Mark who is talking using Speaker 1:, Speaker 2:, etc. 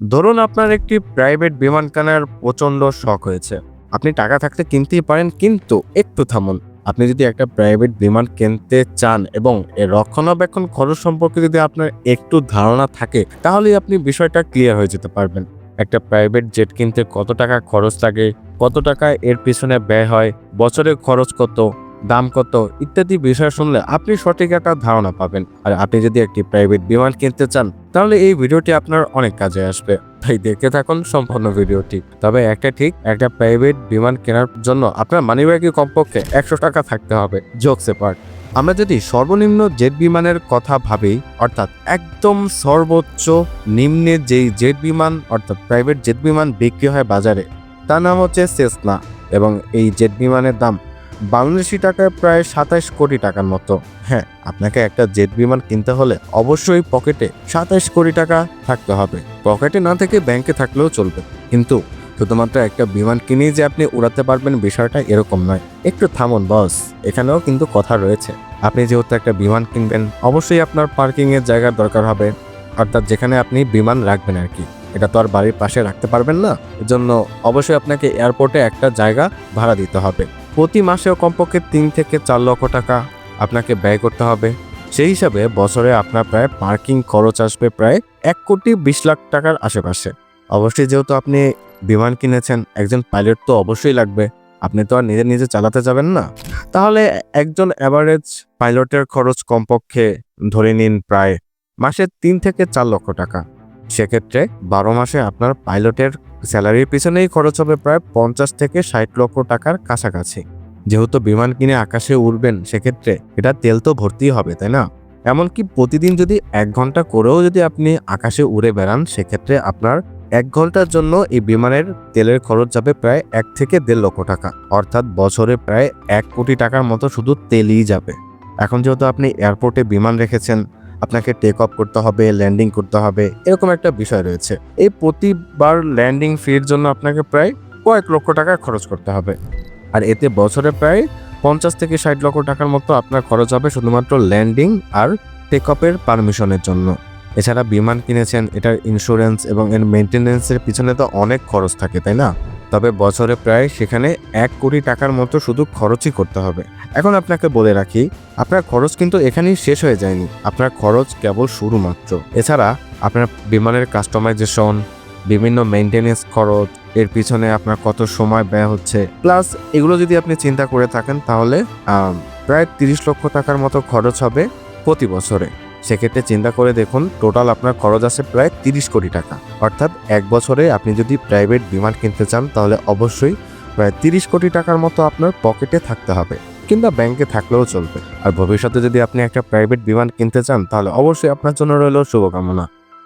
Speaker 1: ধরুন আপনার একটি প্রাইভেট বিমান কেনার প্রচণ্ড শখ হয়েছে। আপনি টাকা থাকতে কিনতেই পারেন, কিন্তু একটু থামুন। আপনি যদি একটা প্রাইভেট বিমান কিনতে চান এবং এর রক্ষণাবেক্ষণ খরচ সম্পর্কে যদি আপনার একটু ধারণা থাকে, তাহলেই আপনি বিষয়টা ক্লিয়ার হয়ে যেতে পারবেন। একটা প্রাইভেট জেট কিনতে কত টাকা খরচ লাগে, কত টাকা এর পিছনে ব্যয় হয় বছরের খরচ কত দাম কত, ইত্যাদি বিষয় শুনলে আপনি সঠিক একটা ধারণা পাবেন। আর আপনি যদি একটি প্রাইভেট বিমান কিনতে চান, তাহলে এই ভিডিওটি আপনার অনেক কাজে আসবে। তাই দেখতে থাকুন সম্পূর্ণ ভিডিওটি। তবে একটা ঠিক, একটা প্রাইভেট বিমান কেনার জন্য আপনার মানিব্যাগে কমপক্ষে একশো টাকা থাকতে হবে। জোকসে পার্ট আমরা যদি সর্বনিম্ন জেট বিমানের কথা ভাবি, অর্থাৎ একদম সর্বোচ্চ নিম্নে যেই জেট বিমান, অর্থাৎ প্রাইভেট জেট বিমান বিক্রি হয় বাজারে, তার নাম হচ্ছে সেসনা এবং এই জেট বিমানের দাম বাংলাদেশি টাকায় প্রায় সাতাশ কোটি টাকার মতো। হ্যাঁ আপনাকে একটা জেট বিমান কিনতে হলে অবশ্যই পকেটে সাতাশ কোটি টাকা থাকতে হবে। পকেটে না থেকে ব্যাংকে থাকলেও চলবে। কিন্তু শুধুমাত্র একটা বিমান কিনেই যে আপনি উড়াতে পারবেন বিষয়টা এরকম নয়। একটু থামুন, বস। এখানেও কিন্তু কথা রয়েছে। আপনি যেহেতু একটা বিমান কিনবেন, অবশ্যই আপনার পার্কিং এর জায়গার দরকার হবে। অর্থাৎ যেখানে আপনি বিমান রাখবেন আর কি। এটা তো আর বাড়ির পাশে রাখতে পারবেন না। এজন্য অবশ্যই আপনাকে এয়ারপোর্টে একটা জায়গা ভাড়া দিতে হবে। প্রতি মাসেও কমপক্ষে তিন থেকে চার লক্ষ টাকা আপনাকে ব্যয় করতে হবে। সেই হিসাবে বছরে আপনার প্রায় পার্কিং খরচ আসবে প্রায় এক কোটি বিশ লাখ টাকার আশেপাশে। অবশ্যই যেহেতু আপনি বিমান কিনেছেন, একজন পাইলট তো অবশ্যই লাগবে। আপনি তো আর নিজে নিজে চালাতে যাবেন না। তাহলে একজন অ্যাভারেজ পাইলটের খরচ কমপক্ষে ধরে নিন প্রায় মাসে তিন থেকে চার লক্ষ টাকা। সেক্ষেত্রে বারো মাসে আপনার পাইলটের স্যালারির পিছনেই খরচ হবে প্রায় পঞ্চাশ থেকে ষাট লক্ষ টাকার কাছাকাছি। যেহেতু বিমান কিনে আকাশে উড়বেন, সেক্ষেত্রে এটা তেল তো ভর্তি হবে, তাই না? এমনকি প্রতিদিন যদি এক ঘণ্টা করেও যদি আপনি আকাশে উড়ে বেড়ান, সেক্ষেত্রে আপনার এক ঘণ্টার জন্য এই বিমানের তেলের খরচ যাবে প্রায় এক থেকে দেড় লক্ষ টাকা। অর্থাৎ বছরে প্রায় এক কোটি টাকার মতো শুধু তেলই যাবে। এখন যেহেতু আপনি এয়ারপোর্টে বিমান রেখেছেন আপনাকে টেক অফ করতে হবে ল্যান্ডিং করতে হবে, এরকম একটা বিষয় রয়েছে। এই প্রতিবার ল্যান্ডিং ফির জন্য আপনাকে প্রায় কয়েক লক্ষ টাকা খরচ করতে হবে। আর এতে বছরে প্রায় পঞ্চাশ থেকে ষাট লক্ষ টাকার মতো আপনার খরচ হবে শুধুমাত্র ল্যান্ডিং আর টেক অফের পারমিশনের জন্য। এছাড়া বিমান কিনেছেন, এটার ইন্স্যুরেন্স এবং এর মেনটেনেন্সের পিছনে তো অনেক খরচ থাকে, তাই না? তবে বছরে প্রায় সেখানে এক কোটি টাকার মতো শুধু খরচই করতে হবে। এখন আপনাকে বলে রাখি, আপনার খরচ কিন্তু এখানেই শেষ হয়ে যায়নি। আপনার খরচ কেবল শুরু মাত্র। এছাড়া, আপনার বিমানের কাস্টমাইজেশন, বিভিন্ন মেনটেনেন্স খরচ, এর পিছনে আপনার কত সময় ব্যয় হচ্ছে, প্লাস এগুলো যদি আপনি চিন্তা করে থাকেন তাহলে প্রায় তিরিশ লক্ষ টাকার মতো খরচ হবে প্রতি বছরে। সেক্ষেত্রে চিন্তা করে দেখুন টোটাল আপনার খরচ আছে প্রায় তিরিশ কোটি টাকা। অর্থাৎ এক বছরে আপনি যদি প্রাইভেট বিমান কিনতে চান, তাহলে অবশ্যই প্রায় তিরিশ কোটি টাকার মতো আপনার পকেটে থাকতে হবে, কিংবা ব্যাংকে থাকলেও চলবে। আর ভবিষ্যতে যদি আপনি একটা প্রাইভেট বিমান কিনতে চান, তাহলে অবশ্যই আপনার জন্য রইল শুভকামনা।